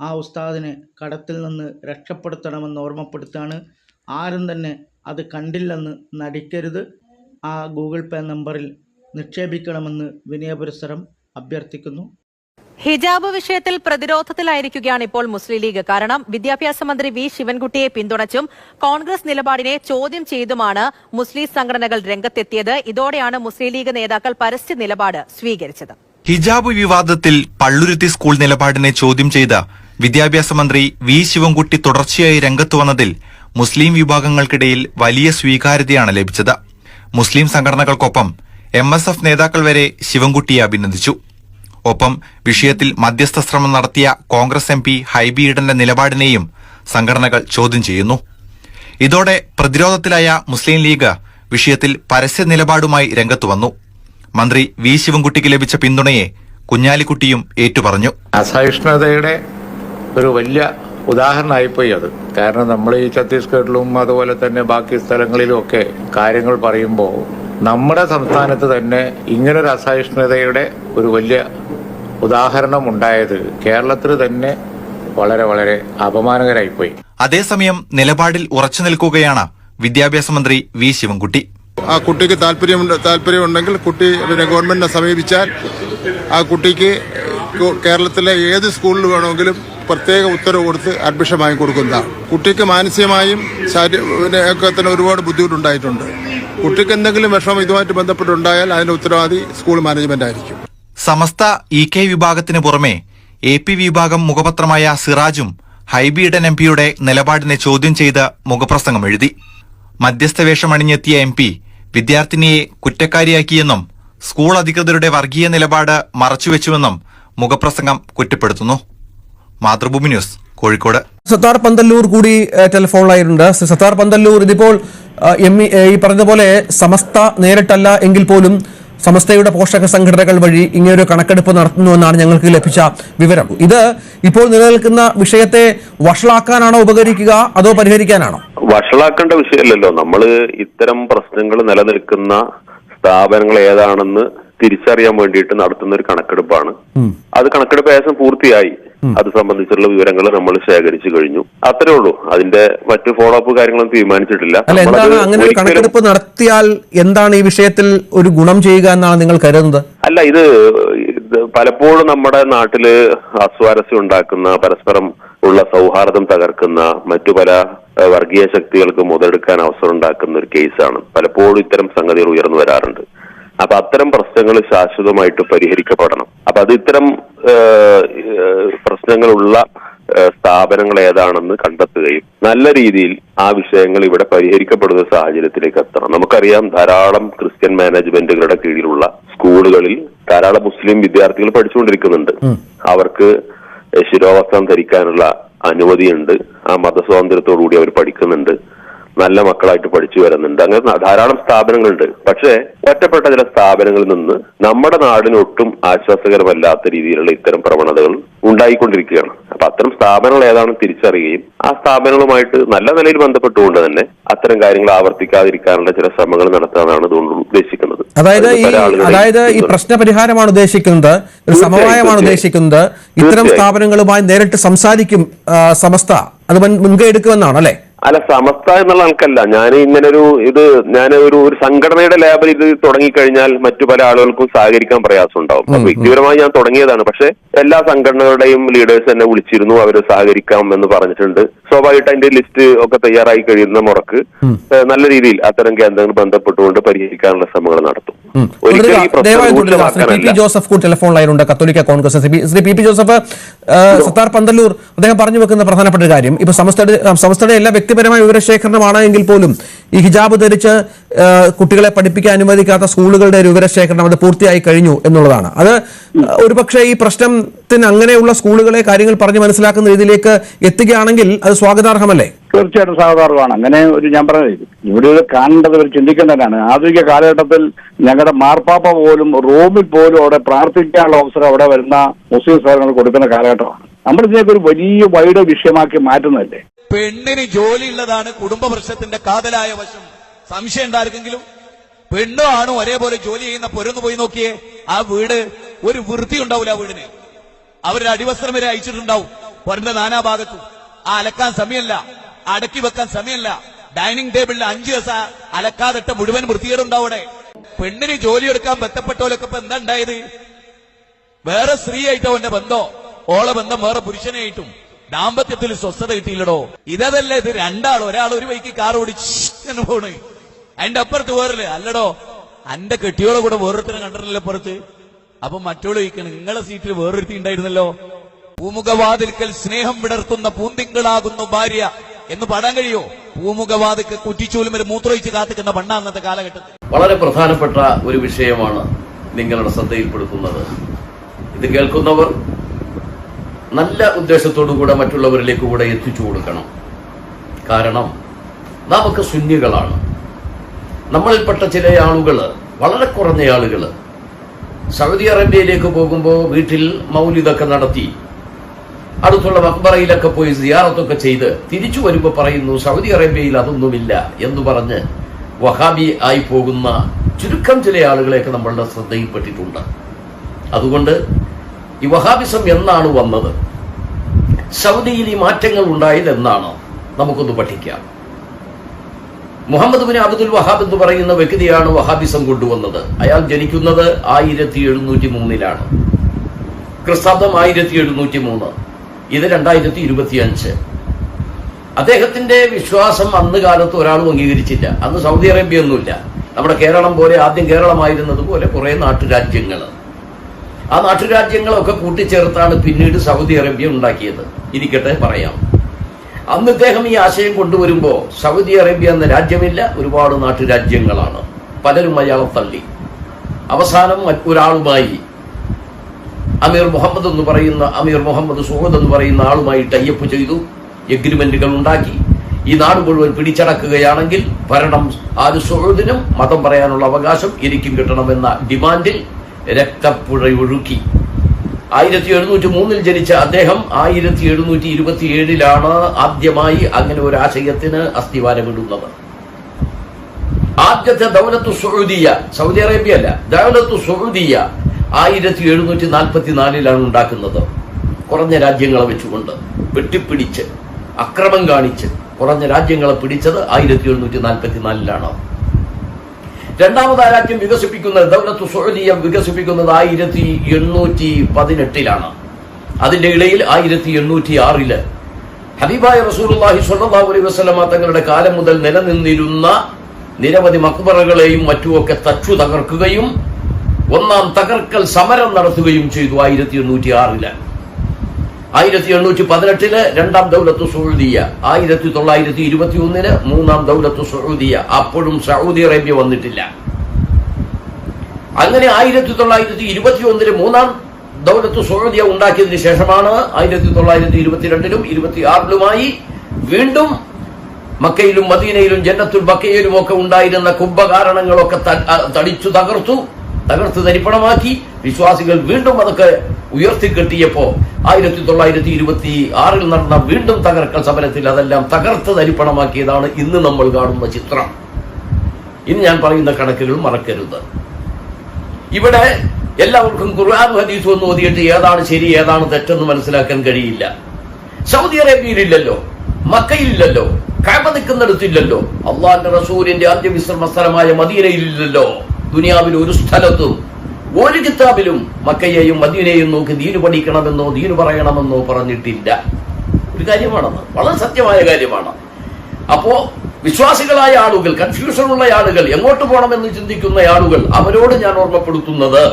ആ ഉസ്താദിനെ കടത്തിൽ നിന്ന് രക്ഷപ്പെടുത്തണമെന്ന് ഓർമ്മപ്പെടുത്താണ് ആരും തന്നെ അത് കണ്ടില്ലെന്ന് നടിക്കരുത്. ആ ഗൂഗിൾ പേ നമ്പറിൽ നിക്ഷേപിക്കണമെന്ന് വിനയപുരസരം അഭ്യർത്ഥിക്കുന്നു. ഹിജാബ് വിഷയത്തിൽ പ്രതിരോധത്തിലായിരിക്കുകയാണ് ഇപ്പോൾ മുസ്ലിം ലീഗ്. കാരണം വിദ്യാഭ്യാസ മന്ത്രി വി. ശിവൻകുട്ടിയെ പിന്തുണച്ചും കോൺഗ്രസ് നിലപാടിനെ ചോദ്യം ചെയ്തുമാണ് മുസ്ലിം സംഘടനകൾ രംഗത്തെത്തിയത്. ഇതോടെയാണ് മുസ്ലിം ലീഗ് നേതാക്കൾ പരസ്യ നിലപാട് സ്വീകരിച്ചത്. ഹിജാബ് വിവാദത്തിൽ പള്ളുരുത്തി സ്കൂൾ നിലപാടിനെ ചോദ്യം ചെയ്ത വിദ്യാഭ്യാസ മന്ത്രി വി ശിവൻകുട്ടി തുടർച്ചയായി രംഗത്തു വന്നതിൽ മുസ്ലിം വിഭാഗങ്ങൾക്കിടയിൽ വലിയ സ്വീകാര്യതയാണ് ലഭിച്ചത്. മുസ്ലിം സംഘടനകൾക്കൊപ്പം എം എസ് എഫ് നേതാക്കൾ വരെ ശിവൻകുട്ടിയെ അഭിനന്ദിച്ചു. ഒപ്പം വിഷയത്തിൽ മധ്യസ്ഥ ശ്രമം നടത്തിയ കോൺഗ്രസ് എം പി ഹൈബി ഈഡന്റെ നിലപാടിനെയും സംഘടനകൾ ചോദ്യം ചെയ്യുന്നു. ഇതോടെ പ്രതിരോധത്തിലായ മുസ്ലിം ലീഗ് വിഷയത്തിൽ പരസ്യ നിലപാടുമായി രംഗത്തു വന്നു. മന്ത്രി വി ശിവൻകുട്ടിക്ക് ലഭിച്ച പിന്തുണയെ കുഞ്ഞാലിക്കുട്ടിയും ഏറ്റുപറഞ്ഞു. അസഹിഷ്ണുതയുടെ ഒരു വലിയ ഉദാഹരണമായിപ്പോയി അത്. കാരണം നമ്മൾ ഈ ഛത്തീസ്ഗഡിലും അതുപോലെ തന്നെ ബാക്കി സ്ഥലങ്ങളിലും ഒക്കെ കാര്യങ്ങൾ പറയുമ്പോൾ നമ്മുടെ സംസ്ഥാനത്ത് തന്നെ ഇങ്ങനൊരു അസഹിഷ്ണുതയുടെ ഒരു വലിയ ഉദാഹരണം ഉണ്ടായത് കേരളത്തിൽ തന്നെ വളരെ വളരെ അപമാനകരായിപ്പോയി അതേസമയം നിലപാടിൽ ഉറച്ചു നിൽക്കുകയാണ് വിദ്യാഭ്യാസ മന്ത്രി വി ശിവൻകുട്ടി. ആ കുട്ടിക്ക് താല്പര്യമുണ്ട് താല്പര്യമുണ്ടെങ്കിൽ കുട്ടി പിന്നെ ഗവൺമെന്റിനെ സമീപിച്ചാൽ ആ കുട്ടിക്ക് കേരളത്തിലെ ഏത് സ്കൂളിൽ വേണമെങ്കിലും പ്രത്യേക ഉത്തരവ് കൊടുത്ത് അഡ്മിഷൻ വാങ്ങി കൊടുക്കുന്നതാണ് കുട്ടിക്ക് മാനസികമായും ശാരീരിക ഒക്കെ തന്നെ ഒരുപാട് ബുദ്ധിമുട്ടുണ്ടായിട്ടുണ്ട്. കുട്ടിക്ക് എന്തെങ്കിലും വിഷമം ഇതുമായിട്ട് ബന്ധപ്പെട്ടുണ്ടായാൽ അതിന്റെ ഉത്തരവാദി സ്കൂൾ മാനേജ്മെന്റ് ആയിരിക്കും. സമസ്ത ഇ കെ വിഭാഗത്തിന് പുറമെ എ പി വിഭാഗം മുഖപത്രമായ സിറാജും ഹൈബിയിടൻ എം പിയുടെ നിലപാടിനെ ചോദ്യം ചെയ്ത് മുഖപ്രസംഗം എഴുതി. മധ്യസ്ഥ വേഷമണിഞ്ഞെത്തിയ എം പി വിദ്യാർത്ഥിനിയെ കുറ്റക്കാരിയാക്കിയെന്നും സ്കൂൾ അധികൃതരുടെ വർഗീയ നിലപാട് മറച്ചുവെച്ചുവെന്നും മുഖപ്രസംഗം കുറ്റപ്പെടുത്തുന്നു. മാതൃഭൂമി ന്യൂസ് കോഴിക്കോട്. സത്താർ പന്തല്ലൂർ കൂടി ടെലിഫോൺ ലൈനുണ്ട് സത്താർ പന്തല്ലൂർ ഇതിപ്പോൾ എം ഈ പറഞ്ഞതുപോലെ സമസ്ത നേരിട്ടല്ല എങ്കിൽ പോലും സമസ്തയുടെ പോഷക സംഘടനകൾ വഴി ഇങ്ങനൊരു കണക്കെടുപ്പ് നടത്തുന്നുവെന്നാണ് ഞങ്ങൾക്ക് ലഭിച്ച വിവരം. ഇത് ഇപ്പോൾ നിലനിൽക്കുന്ന വിഷയത്തെ വഷളാക്കാനാണോ ഉപകരിക്കുക അതോ പരിഹരിക്കാനാണോ? വഷളാക്കേണ്ട വിഷയമല്ലല്ലോ. നമ്മൾ ഇത്തരം പ്രശ്നങ്ങൾ നിലനിൽക്കുന്ന സ്ഥാപനങ്ങൾ ഏതാണെന്ന് തിരിച്ചറിയാൻ വേണ്ടിയിട്ട് നടത്തുന്ന ഒരു കണക്കെടുപ്പാണ് അത് കണക്കെടുപ്പ് ഏകദേശം പൂർത്തിയായി. അത് സംബന്ധിച്ചുള്ള വിവരങ്ങൾ നമ്മൾ ശേഖരിച്ചു കഴിഞ്ഞു. അത്രേ ഉള്ളൂ. അതിന്റെ മറ്റു ഫോളോ അപ്പ് കാര്യങ്ങളും തീരുമാനിച്ചിട്ടില്ല അങ്ങനെ ഒരു കണക്കെടുപ്പ് നടത്തിയാൽ എന്താണ് ഈ വിഷയത്തിൽ ഒരു ഗുണം ചെയ്യുക എന്നാണ് നിങ്ങൾ കരുതുന്നത്? അല്ല ഇത് ഇത് പലപ്പോഴും നമ്മുടെ നാട്ടിൽ അസ്വാരസ്യം ഉണ്ടാക്കുന്ന പരസ്പരം ഉള്ള സൗഹാർദ്ദം തകർക്കുന്ന മറ്റു പല വർഗീയ ശക്തികൾക്ക് മുതലെടുക്കാൻ അവസരം ഉണ്ടാക്കുന്ന ഒരു കേസാണ് പലപ്പോഴും ഇത്തരം സംഗതികൾ ഉയർന്നു വരാറുണ്ട്. അപ്പൊ അത്തരം പ്രശ്നങ്ങൾ ശാശ്വതമായിട്ട് പരിഹരിക്കപ്പെടണം. അപ്പൊ അത് ഇത്തരം പ്രശ്നങ്ങളുള്ള സ്ഥാപനങ്ങൾ ഏതാണെന്ന് കണ്ടെത്തുകയും നല്ല രീതിയിൽ ആ വിഷയങ്ങൾ ഇവിടെ പരിഹരിക്കപ്പെടുന്ന സാഹചര്യത്തിലേക്ക് എത്തണം. നമുക്കറിയാം ധാരാളം ക്രിസ്ത്യൻ മാനേജ്മെന്റുകളുടെ കീഴിലുള്ള സ്കൂളുകളിൽ ധാരാളം മുസ്ലിം വിദ്യാർത്ഥികൾ പഠിച്ചുകൊണ്ടിരിക്കുന്നുണ്ട്. അവർക്ക് ശിരോവസ്ത്രം ധരിക്കാനുള്ള അനുമതിയുണ്ട്. ആ മതസ്വാതന്ത്ര്യത്തോടുകൂടി അവർ പഠിക്കുന്നുണ്ട്. നല്ല മക്കളായിട്ട് പഠിച്ചു വരുന്നുണ്ട്. അങ്ങനെ ധാരാളം സ്ഥാപനങ്ങളുണ്ട്. പക്ഷേ ഒറ്റപ്പെട്ട ചില സ്ഥാപനങ്ങളിൽ നിന്ന് നമ്മുടെ നാടിന് ഒട്ടും ആശ്വാസകരമല്ലാത്ത രീതിയിലുള്ള ഇത്തരം പ്രവണതകൾ ഉണ്ടായിക്കൊണ്ടിരിക്കുകയാണ്. അപ്പൊ അത്തരം സ്ഥാപനങ്ങൾ ഏതാണെന്ന് തിരിച്ചറിയുകയും ആ സ്ഥാപനങ്ങളുമായിട്ട് നല്ല നിലയിൽ ബന്ധപ്പെട്ടുകൊണ്ട് തന്നെ അത്തരം കാര്യങ്ങൾ ആവർത്തിക്കാതിരിക്കാനുള്ള ചില ശ്രമങ്ങൾ നടത്താനാണ് ഇതുകൊണ്ട് ഉദ്ദേശിക്കുന്നത്. അതായത് അതായത് ഈ പ്രശ്ന പരിഹാരമാണ് ഉദ്ദേശിക്കുന്നത് ഒരു സമവായമാണ്. ഉദ്ദേശിക്കുന്നത് ഇത്തരം. സ്ഥാപനങ്ങളുമായി നേരിട്ട് സംസാരിക്കും സമസ്ത അത് മുൻകൈ എടുക്കുമെന്നാണ് അല്ലെ? അല്ല സമസ്ത എന്നുള്ള ആൾക്കല്ല ഞാൻ ഇങ്ങനെ ഒരു ഇത് ഞാൻ ഒരു ഒരു സംഘടനയുടെ ലേബൽ ഇത് തുടങ്ങിക്കഴിഞ്ഞാൽ മറ്റു പല ആളുകൾക്കും സഹകരിക്കാൻ പ്രയാസം ഉണ്ടാവും അപ്പൊ വ്യക്തിപരമായി ഞാൻ തുടങ്ങിയതാണ്. പക്ഷെ എല്ലാ സംഘടനകളുടെയും ലീഡേഴ്സ് എന്നെ വിളിച്ചിരുന്നു. അവർ സഹകരിക്കാം എന്ന് പറഞ്ഞിട്ടുണ്ട്. സ്വാഭാവികമായിട്ട് അതിന്റെ ലിസ്റ്റ് ഒക്കെ തയ്യാറായി കഴിയുന്ന മുറക്ക് നല്ല രീതിയിൽ അത്തരം കേന്ദ്രങ്ങൾ ബന്ധപ്പെട്ടുകൊണ്ട് പരിഹരിക്കാനുള്ള ശ്രമങ്ങൾ നടത്തും. ജോസഫ് കൂടി telephone ലൈനുണ്ട് Catholic Congress Shri P- P Joseph Sathar Panthalloor അദ്ദേഹം പറഞ്ഞു വെക്കുന്ന പ്രധാനപ്പെട്ട ഒരു കാര്യം. ഇപ്പൊ സമസ്തയുടെ സംസ്ഥയുടെ എല്ലാ വ്യക്തിപരമായ വിവരശേഖരണമാണ് എങ്കിൽ പോലും ഈ ഹിജാബ് ധരിച്ച് കുട്ടികളെ പഠിപ്പിക്കാൻ അനുവദിക്കാത്ത സ്കൂളുകളുടെ വിവരശേഖരണം അത് പൂർത്തിയായി കഴിഞ്ഞു എന്നുള്ളതാണ്. അത് ഒരുപക്ഷെ ഈ പ്രശ്നത്തിന് അങ്ങനെയുള്ള സ്കൂളുകളെ കാര്യങ്ങൾ പറഞ്ഞ് മനസ്സിലാക്കുന്ന രീതിയിലേക്ക് എത്തുകയാണെങ്കിൽ അത് സ്വാഗതാർഹമല്ലേ? തീർച്ചയായിട്ടും സ്വാഗതാർഹമാണ്. അങ്ങനെ ഒരു ഞാൻ പറഞ്ഞത് ഇവിടെ കാണേണ്ടത് ഒരു ചിന്തിക്കേണ്ടതാണ്. ആധുനിക കാലഘട്ടത്തിൽ ഞങ്ങളുടെ മാർപ്പാപ്പ പോലും റോമിൽ പോലും അവിടെ പ്രാർത്ഥിക്കാനുള്ള അവസരം അവിടെ വരുന്ന മുസ്ലിം സ്ഥലങ്ങൾ കൊടുക്കുന്ന കാലഘട്ടമാണ്. നമ്മൾ ഇതിനൊക്കെ ഒരു വലിയ വൈഡ് വിഷയമാക്കി മാറ്റുന്നതല്ലേ? പെണ്ണിന് ജോലിയുള്ളതാണ് കുടുംബ പ്രശ്നത്തിന്റെ കാതലായ വശം. സംശയം ഉണ്ടാർക്കെങ്കിലും? പെണ്ണു ആണോ ഒരേപോലെ ജോലി ചെയ്യുന്ന പൊരുന്ന് പോയി നോക്കിയേ ആ വീട് ഒരു വൃത്തി ഉണ്ടാവില്ല ആ വീടിന്. അവരുടെ അടിവസ്ത്രം വരെ അയച്ചിട്ടുണ്ടാവും പൊരന്റെ നാനാഭാഗത്തും. ആ അലക്കാൻ സമയമല്ല. അടക്കി വെക്കാൻ സമയമല്ല. ഡൈനിങ് ടേബിളിൽ അഞ്ചു ദിവസം അലക്കാതിട്ട് മുഴുവൻ വൃത്തികേടുണ്ടാവും അവിടെ. പെണ്ണിന് ജോലി എടുക്കാൻ ബന്ധപ്പെട്ടവരൊക്കെ ഇപ്പൊ എന്താ ഉണ്ടായത്? വേറെ സ്ത്രീ ആയിട്ടോ എന്റെ ബന്ധോ? ഓളെ ബന്ധം വേറെ പുരുഷനായിട്ടും ദാമ്പത്യത്തിൽ സ്വസ്ഥത കിട്ടിയില്ലടോ. ഇതല്ലേ ഇത്? രണ്ടാൾ ഒരാൾ ഒരു വൈക്ക് കാർ ഓടിച്ചു പോണ്. അതിന്റെ അപ്പുറത്ത് വേറില്ല അല്ലടോ അന്റെ കെട്ടിയോളെ കൂടെ വേറൊരുത്തനെ കണ്ടിട്ടില്ല അപ്പുറത്ത് അപ്പൊ മറ്റോൾ ചോദിക്കണം നിങ്ങളെ സീറ്റിൽ വേറൊരുത്തി ഉണ്ടായിരുന്നല്ലോ? പൂമുഖവാതിൽക്കൽ സ്നേഹം വിടർത്തുന്ന പൂന്തിങ്കളാകുന്നു ഭാര്യ. എന്ന് പാടാൻ കഴിയോ? പൂമുഖവാതിക്ക് കുറ്റിച്ചൂലുമൊരു മൂത്രൊഴിച്ച് കാത്തിക്കുന്ന പണ്ട അന്നത്തെ കാലഘട്ടത്തിൽ. വളരെ പ്രധാനപ്പെട്ട ഒരു വിഷയമാണ് നിങ്ങളുടെ ശ്രദ്ധയിൽപ്പെടുത്തുന്നത്. ഇത് കേൾക്കുന്നവർ നല്ല ഉദ്ദേശത്തോടു കൂടെ മറ്റുള്ളവരിലേക്ക് കൂടെ എത്തിച്ചു കൊടുക്കണം. കാരണം നമുക്ക് ശുന്യകളാണ് നമ്മളിൽപ്പെട്ട ചില ആളുകൾ വളരെ കുറഞ്ഞ ആളുകൾ സൗദി അറേബ്യയിലേക്ക് പോകുമ്പോൾ വീട്ടിൽ മൗലിതൊക്കെ നടത്തി അടുത്തുള്ള മക്ബറയിലൊക്കെ പോയി സിയാറത്തൊക്കെ ചെയ്ത് തിരിച്ചു വരുമ്പോൾ പറയുന്നു സൗദി അറേബ്യയിൽ അതൊന്നുമില്ല എന്ന് പറഞ്ഞ് വഹാബി ആയി പോകുന്ന ചുരുക്കം ചില ആളുകളെയൊക്കെ നമ്മളുടെ ശ്രദ്ധയിൽപ്പെട്ടിട്ടുണ്ട്. അതുകൊണ്ട് ഈ വഹാബിസം എന്നാണ് വന്നത്? സൗദിയിൽ ഈ മാറ്റങ്ങൾ ഉണ്ടായത് എന്നാണ് നമുക്കൊന്ന് പഠിക്കാം. മുഹമ്മദ് ബിൻ അബ്ദുൽ വഹാബ് എന്ന് പറയുന്ന വ്യക്തിയാണ് വഹാബിസം കൊണ്ടുവന്നത്. അയാൾ ജനിക്കുന്നത് ആയിരത്തി എഴുന്നൂറ്റി മൂന്നിലാണ് ക്രിസ്താബ്ദം ആയിരത്തി എഴുന്നൂറ്റി മൂന്ന് ഇത് രണ്ടായിരത്തി ഇരുപത്തി അഞ്ച് അദ്ദേഹത്തിന്റെ വിശ്വാസം അന്ന് കാലത്ത് ഒരാളും അംഗീകരിച്ചില്ല. അന്ന് സൗദി അറേബ്യ ഒന്നുമില്ല നമ്മുടെ കേരളം പോലെ ആദ്യം കേരളമായിരുന്നത് പോലെ കുറെ നാട്ടുരാജ്യങ്ങൾ ആ നാട്ടുരാജ്യങ്ങളൊക്കെ കൂട്ടിച്ചേർത്താണ് പിന്നീട് സൗദി അറേബ്യ ഉണ്ടാക്കിയത്. ഇരിക്കട്ടെ പറയാം. അന്ന് ഇദ്ദേഹം ഈ ആശയം കൊണ്ടുവരുമ്പോൾ സൗദി അറേബ്യ എന്ന രാജ്യമില്ല ഒരുപാട് നാട്ടുരാജ്യങ്ങളാണ്. പലരും അയാളെ തള്ളി. അവസാനം ഒരാളുമായി അമീർ മുഹമ്മദ് എന്ന് പറയുന്ന അമീർ മുഹമ്മദ് സുഹദ് എന്ന് പറയുന്ന ആളുമായി ടൈപ്പ് ചെയ്തു എഗ്രിമെന്റുകൾ ഉണ്ടാക്കി. ഈ നാട് മുഴുവൻ പിടിച്ചടക്കുകയാണെങ്കിൽ ഭരണം ആര് സുഹൃദിനും മതം പറയാനുള്ള അവകാശം എനിക്കും കിട്ടണമെന്ന ഡിമാൻഡിൽ രക്തപ്പുഴ ഒഴുക്കി ആയിരത്തി എഴുന്നൂറ്റി മൂന്നിൽ ജനിച്ച അദ്ദേഹം ആയിരത്തി എഴുന്നൂറ്റി ഇരുപത്തി ഏഴിലാണ് ആദ്യമായി അങ്ങനെ ഒരു ആശയത്തിന് അസ്ഥിവാരമിടുന്നത്. ആദ്യത്തെ ദൗലത്തു സൗദിയ സൗദി അറേബ്യ അല്ല ദൗലത്തു സൗദിയ ആയിരത്തി എഴുന്നൂറ്റി നാൽപ്പത്തി നാലിലാണ് ഉണ്ടാക്കുന്നത്. കുറഞ്ഞ രാജ്യങ്ങളെ വെച്ചുകൊണ്ട് വെട്ടിപ്പിടിച്ച് അക്രമം കാണിച്ച് കുറഞ്ഞ രാജ്യങ്ങളെ പിടിച്ചത് ആയിരത്തി എഴുന്നൂറ്റി നാൽപ്പത്തി നാലിലാണ് രണ്ടാമത് രാജ്യം വികസിപ്പിക്കുന്നത് ദൗലത്ത് സൗദിയ വികസിപ്പിക്കുന്നത് ആയിരത്തി എണ്ണൂറ്റി പതിനെട്ടിലാണ്. അതിന്റെ ഇടയിൽ ആയിരത്തി എണ്ണൂറ്റി ആറിൽ ഹബീബായ റസൂലുള്ളാഹി സ്വല്ലല്ലാഹു അലൈഹി വസല്ലമ തങ്ങളുടെ കാലം മുതൽ നിലനിന്നിരുന്ന നിരവധി മക്ബറകളെയും മറ്റുമൊക്കെ തച്ചു തകർക്കുകയും ഒന്നാം തകർക്കൽ സമരം നടത്തുകയും ചെയ്തു ആയിരത്തി എണ്ണൂറ്റി ആറിൽ. ആയിരത്തി എണ്ണൂറ്റി പതിനെട്ടിൽ രണ്ടാം ദൗലത്ത് സൗദിയ ആയിരത്തി തൊള്ളായിരത്തി ഇരുപത്തി ഒന്നിന് മൂന്നാം ദൗലത്ത് സൗദിയ. അപ്പോഴും സൗദി അറേബ്യ വന്നിട്ടില്ല. അങ്ങനെ ആയിരത്തി തൊള്ളായിരത്തി ഇരുപത്തി ഒന്നിന് മൂന്നാം ദൗലത്ത് സൗദിയ ഉണ്ടാക്കിയതിനു ശേഷമാണ് ആയിരത്തി തൊള്ളായിരത്തി ഇരുപത്തിരണ്ടിലും ഇരുപത്തി ആറിലുമായി വീണ്ടും മക്കയിലും മദീനയിലും ജന്നത്തുൽ ബക്കയിലും ഒക്കെ ഉണ്ടായിരുന്ന കുംഭകാരണങ്ങളൊക്കെ തടിച്ചു തകർത്തു തകർത്ത് തരിപ്പണമാക്കി. വിശ്വാസികൾ വീണ്ടും അതൊക്കെ ഉയർത്തിക്കെട്ടിയപ്പോ ആയിരത്തി തൊള്ളായിരത്തി ഇരുപത്തി ആറിൽ നടന്ന വീണ്ടും തകർക്കൽ സമരത്തിൽ അതെല്ലാം തകർത്ത് തരിപ്പണമാക്കിയതാണ് ഇന്ന് നമ്മൾ കാണുന്ന ചിത്രം. ഇനി ഞാൻ പറയുന്ന കണക്കുകൾ മറക്കരുത്. ഇവിടെ എല്ലാവർക്കും ഖുർആൻ ഹദീസ് ഒന്ന് ഓതിയിട്ട് ഏതാണ് ശരി ഏതാണ് തെറ്റെന്ന് മനസ്സിലാക്കാൻ കഴിയില്ല. സൗദി അറേബ്യയിലില്ലല്ലോ മക്കയിലില്ലല്ലോ കഴമ നിൽക്കുന്നിടത്തില്ലല്ലോ അള്ളാന്റെ റസൂലിന്റെ ആദ്യ വിശ്രമ സ്ഥലമായ മദീനയിലില്ലല്ലോ ദുനിയാവിൽ ഒരു സ്ഥലത്തും ഒരു കിതാബിലും മക്കയെയും മദീനയെയും നോക്കി ദീന് പഠിക്കണമെന്നോ ദീന് പറയണമെന്നോ പറഞ്ഞിട്ടില്ല. ഒരു കാര്യമാണെന്ന്. വളരെ സത്യമായ കാര്യമാണ്. അപ്പോ വിശ്വാസികളായ ആളുകൾ കൺഫ്യൂഷനുള്ള ആളുകൾ എങ്ങോട്ട് പോകണമെന്ന് ചിന്തിക്കുന്ന ആളുകൾ അവരോട് ഞാൻ ഓർമ്മപ്പെടുത്തുന്നത്.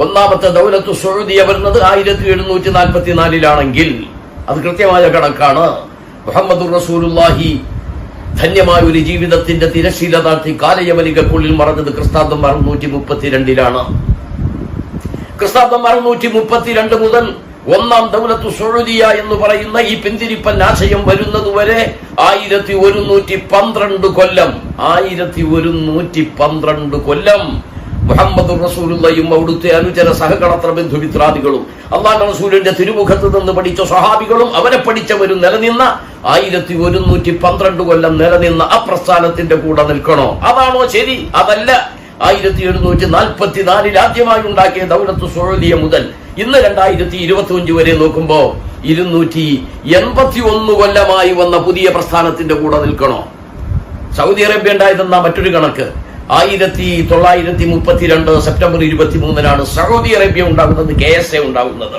ഒന്നാമത്തെ ദൗലത്ത് സൗദിയ വരുന്നത് ആയിരത്തി എഴുന്നൂറ്റി നാൽപ്പത്തിനാലിലാണെങ്കിൽ അത് കൃത്യമായ കണക്കാണ്. മുഹമ്മദ് റസൂലുല്ലാഹി ധന്യമായ ഒരു ജീവിതത്തിന്റെ തിരശീല താഴ്ത്തി കാലയവനികക്കുള്ളിൽ മറഞ്ഞത് ക്രിസ്താബ്ദം അറുന്നൂറ്റി മുപ്പത്തിരണ്ടിലാണ് ക്രിസ്താബ്ദം അറുന്നൂറ്റി മുപ്പത്തിരണ്ട് മുതൽ ഒന്നാം ദൗലത്ത് സുഴുതിയ എന്ന് പറയുന്ന ഈ പിന്തിരിപ്പൻ ആശയം വരുന്നതുവരെ ആയിരത്തി ഒരുന്നൂറ്റി പന്ത്രണ്ട് കൊല്ലം ആയിരത്തി ഒരുന്നൂറ്റി പന്ത്രണ്ട് കൊല്ലം മുഹമ്മദ് റസൂലുള്ളയും അവിടുത്തെ അനുചര സഹകളത്ര ബന്ധുമിത്രാദികളും അള്ളാഹ് റസൂലിന്റെ തിരുമുഖത്ത് നിന്ന് പഠിച്ച സഹാബികളും അവരെ പഠിച്ചവരും നിലനിന്ന ആയിരത്തി ഒരുന്നൂറ്റി പന്ത്രണ്ട് കൊല്ലം നിലനിന്ന ആ പ്രസ്ഥാനത്തിന്റെ കൂടെ നിൽക്കണോ? അതാണോ ശരി? അതല്ല. ആയിരത്തി എഴുന്നൂറ്റി നാൽപ്പത്തി നാലിൽ ആദ്യമായി ഉണ്ടാക്കിയ ദൗലത്ത് സൗദിയ മുതൽ ഇന്ന് രണ്ടായിരത്തി ഇരുപത്തി അഞ്ച് വരെ നോക്കുമ്പോ ഇരുന്നൂറ്റി എൺപത്തി ഒന്ന് കൊല്ലമായി വന്ന പുതിയ പ്രസ്ഥാനത്തിന്റെ കൂടെ നിൽക്കണോ? സൗദി അറേബ്യ ഉണ്ടായതെന്ന മറ്റൊരു കണക്ക്. ആയിരത്തി തൊള്ളായിരത്തി മുപ്പത്തിരണ്ട് സെപ്റ്റംബർ ഇരുപത്തി മൂന്നിനാണ് സൗദി അറേബ്യ ഉണ്ടാകുന്നത് കെ എസ് എ ഉണ്ടാകുന്നത്.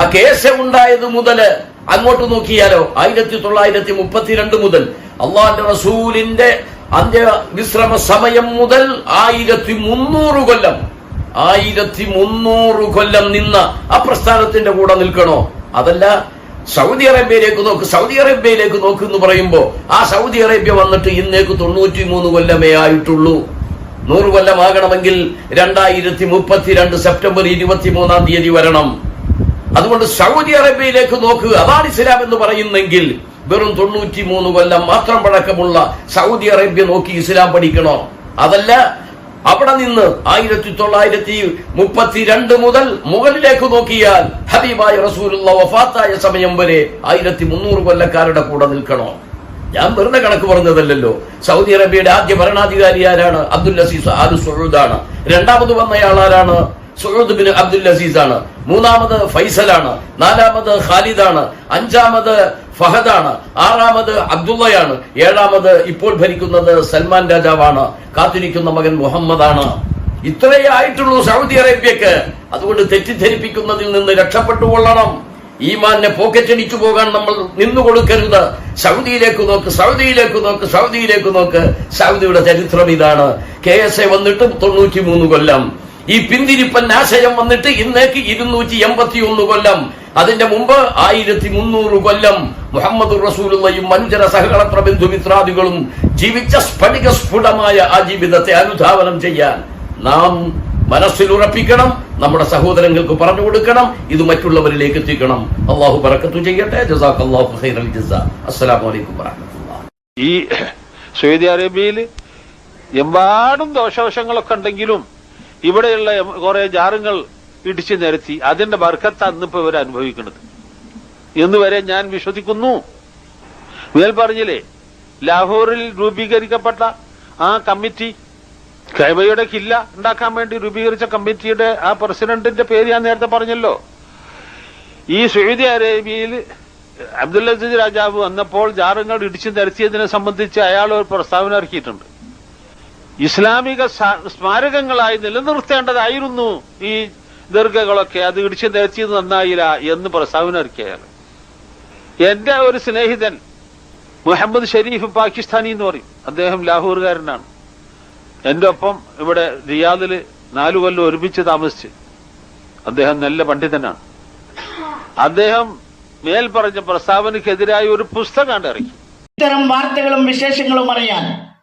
ആ കെ എസ് എ ഉണ്ടായത് മുതൽ അങ്ങോട്ട് നോക്കിയാലോ ആയിരത്തി തൊള്ളായിരത്തി മുപ്പത്തിരണ്ട് മുതൽ അള്ളാന്റെ റസൂലിന്റെ അന്ത്യ വിശ്രമ സമയം മുതൽ ആയിരത്തി മുന്നൂറ് കൊല്ലം ആയിരത്തി മുന്നൂറ് കൊല്ലം നിന്ന് ആ പ്രസ്ഥാനത്തിന്റെ കൂടെ നിൽക്കണോ? അതല്ല സൗദി അറേബ്യയിലേക്ക് നോക്ക് സൗദി അറേബ്യയിലേക്ക് നോക്ക് എന്ന് പറയുമ്പോ ആ സൗദി അറേബ്യ വന്നിട്ട് ഇന്നേക്ക് തൊണ്ണൂറ്റി മൂന്ന് കൊല്ലമേ ആയിട്ടുള്ളൂ. നൂറ് കൊല്ലമാകണമെങ്കിൽ രണ്ടായിരത്തി മുപ്പത്തിരണ്ട് സെപ്റ്റംബർ ഇരുപത്തി മൂന്നാം തീയതി വരണം. അതുകൊണ്ട് സൗദി അറേബ്യയിലേക്ക് നോക്ക് അതാണ് ഇസ്ലാം എന്ന് പറയുന്നെങ്കിൽ വെറും തൊണ്ണൂറ്റി മൂന്ന് കൊല്ലം മാത്രം പഴക്കമുള്ള സൗദി അറേബ്യ നോക്കി ഇസ്ലാം പഠിക്കണോ. അതല്ല അവിടെ നിന്ന് ആയിരത്തി തൊള്ളായിരത്തി മുപ്പത്തിരണ്ട് മുതൽ മുകളിലേക്ക് നോക്കിയാൽ ഹബീബായ റസൂലുള്ള വഫാത്തായ സമയം വരെ ആയിരത്തി മുന്നൂറ് കൊല്ലക്കാരുടെ കൂടെ നിൽക്കണോ? ഞാൻ വെറുതെ കണക്ക് പറഞ്ഞതല്ലല്ലോ. സൗദി അറേബ്യയുടെ ആദ്യ ഭരണാധികാരി ആരാണ്? അബ്ദുൽ അസീസ് ആലു ആണ് രണ്ടാമത് വന്നയാൾ ആരാണ്? സുഹൃദ് ബിൻ അബ്ദുൽ അസീസ് ആണ് മൂന്നാമത് ഫൈസലാണ്. നാലാമത് ഖാലിദാണ്. അഞ്ചാമത് ഫഹദാണ്. ആറാമത് അബ്ദുള്ളയാണ്. ഏഴാമത് ഇപ്പോൾ ഭരിക്കുന്നത് സൽമാൻ രാജാവാണ്. കാത്തിരിക്കുന്ന മകൻ മുഹമ്മദാണ്. ഇത്രയേ ആയിട്ടുള്ളൂ സൗദി അറേബ്യക്ക്. അതുകൊണ്ട് തെറ്റിദ്ധരിപ്പിക്കുന്നതിൽ നിന്ന് രക്ഷപ്പെട്ടുകൊള്ളണം ഈമാനെ പോക്കറ്റടിച്ചു പോകാൻ നമ്മൾ നിന്നു കൊടുക്കരുത് സൗദിയിലേക്ക് നോക്ക് സൗദിയിലേക്ക് നോക്ക് സൗദിയിലേക്ക് നോക്ക്. സൗദിയുടെ ചരിത്രം ഇതാണ്. കെ എസ് എ വന്നിട്ട് തൊണ്ണൂറ്റി മൂന്ന് കൊല്ലം. ഈ പിന്തിരിപ്പൻ ആശയം വന്നിട്ട് ഇന്നേക്ക് ഇരുന്നൂറ്റി എൺപത്തി ഒന്ന് കൊല്ലം. അതിന്റെ മുമ്പ് ആയിരത്തി മുന്നൂറ് കൊല്ലം മുഹമ്മദ് റസൂലുള്ളയും മനുജര സഹകളത്ര ബന്ധുമിത്രാദികളും ജീവിച്ച സ്ഫടിക സ്ഫുടമായ ആ ജീവിതത്തെ അനുധാവനം ചെയ്യാൻ നാം മനസ്സിൽ ഉറപ്പിക്കണം നമ്മുടെ സഹോദരങ്ങൾക്ക് പറഞ്ഞു കൊടുക്കണം ഇത് മറ്റുള്ളവരിലേക്ക് എത്തിക്കണം. അള്ളാഹു പറക്കത്തു ചെയ്യട്ടെ. ജസാഖ് അള്ളാഹു ഖൈറൽ ജസാ. അസ്സലാമു അലൈക്കും വറഹ്മത്തുള്ളാഹി ഈ സൗദി അറേബ്യയിൽ എമ്പാടും ദോഷവശങ്ങളൊക്കെ ഉണ്ടെങ്കിലും ഇവിടെയുള്ള കുറെ ജാറുകൾ ഇടിച്ചു നിരത്തി അതിന്റെ ബർക്കത്ത് അന്നിപ്പോ ഇവർ അനുഭവിക്കുന്നത്. എന്ന് വരെ ഞാൻ വിശ്വസിക്കുന്നു. മേൽ പറഞ്ഞില്ലേ ലാഹോറിൽ രൂപീകരിക്കപ്പെട്ട ആ കമ്മിറ്റി കൈബയുടെ കില്ല ഉണ്ടാക്കാൻ വേണ്ടി രൂപീകരിച്ച കമ്മിറ്റിയുടെ ആ പ്രസിഡന്റിന്റെ പേര് ഞാൻ നേരത്തെ പറഞ്ഞല്ലോ. ഈ സൗദി അറേബ്യയിൽ അബ്ദുൽ അസീസ് രാജാവ് വന്നപ്പോൾ ജാറുങ്ങൾ ഇടിച്ചു നിരത്തിയതിനെ സംബന്ധിച്ച് അയാൾ ഒരു പ്രസ്താവന ഇറക്കിയിട്ടുണ്ട്. ഇസ്ലാമിക സ്മാരകങ്ങളായി നിലനിർത്തേണ്ടതായിരുന്നു ഈ ദീർഘകളൊക്കെ. അത് ഇടിച്ചു നിരത്തിയത് നന്നായില്ല എന്ന് പ്രസ്താവന ഇറക്കിയാണ് എന്റെ ഒരു സ്നേഹിതൻ മുഹമ്മദ് ഷരീഫ് പാകിസ്ഥാനി എന്ന് പറയും. അദ്ദേഹം ലാഹോറുകാരനാണ് എന്റെ ഒപ്പം ഇവിടെ റിയാദിൽ നാലു കൊല്ലം ഒരുമിച്ച് താമസിച്ച് അദ്ദേഹം നല്ല പണ്ഡിതനാണ്. അദ്ദേഹം മേൽ പറഞ്ഞ പ്രസ്താവനയ്ക്കെതിരായ ഒരു പുസ്തകം ഇറക്കി. ഇത്തരം വാർത്തകളും വിശേഷങ്ങളും അറിയാൻ